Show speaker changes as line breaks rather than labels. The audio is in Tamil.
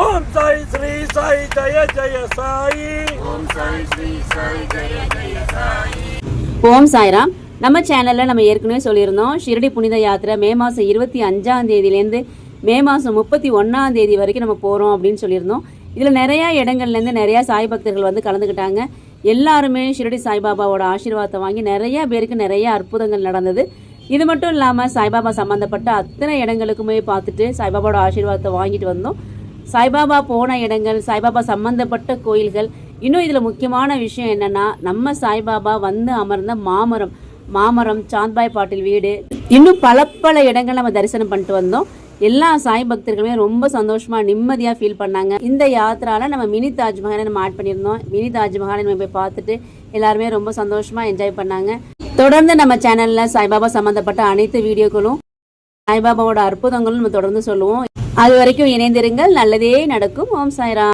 ஓம் சாய் ஸ்ரீ சாய் ஜெய ஜெய சாயி.
ஓம் சாய்ராம். நம்ம சேனலில் நம்ம ஏற்கனவே சொல்லியிருந்தோம் ஷிரடி புனித யாத்திரை மே மாதம் இருபத்தி அஞ்சாம் தேதியிலேருந்து மே மாதம் முப்பத்தி ஒன்றாம் தேதி வரைக்கும் நம்ம போகிறோம் அப்படின்னு சொல்லியிருந்தோம். இதில் நிறையா இடங்கள்லேருந்து நிறையா சாய் பக்தர்கள் வந்து கலந்துக்கிட்டாங்க. எல்லாருமே ஷிரடி சாய்பாபாவோட ஆசீர்வாதத்தை வாங்கி நிறைய பேருக்கு நிறைய அற்புதங்கள் நடந்தது. இது மட்டும் இல்லாமல் சாய்பாபா சம்மந்தப்பட்ட அத்தனை இடங்களுக்குமே பார்த்துட்டு சாய்பாபாவோட ஆசீர்வாதத்தை வாங்கிட்டு வந்தோம். சாய்பாபா போன இடங்கள் சாய்பாபா சம்பந்தப்பட்ட கோயில்கள் இன்னும் இதில் முக்கியமான விஷயம் என்னன்னா நம்ம சாய்பாபா வந்து அமர்ந்த மாமரம் மாமரம் சாந்த்பாய் பாட்டில் வீடு இன்னும் பல பல இடங்கள் நம்ம தரிசனம் பண்ணிட்டு வந்தோம். எல்லா சாய் பக்தர்களுமே ரொம்ப சந்தோஷமா நிம்மதியாக ஃபீல் பண்ணாங்க. இந்த யாத்திரால நம்ம மினி தாஜ்மஹாலை நம்ம ஆட் பண்ணியிருந்தோம். மினி தாஜ்மஹாலை நம்ம போய் பார்த்துட்டு எல்லாருமே ரொம்ப சந்தோஷமா என்ஜாய் பண்ணாங்க. தொடர்ந்து நம்ம சேனல்ல சாய்பாபா சம்மந்தப்பட்ட அனைத்து வீடியோக்களும் சாய்பாபாவோட அற்புதங்களும் நம்ம தொடர்ந்து சொல்லுவோம். அது வரைக்கும் இணைந்திருங்கள். நல்லதே நடக்கும். ஓம் சாய்ராம்.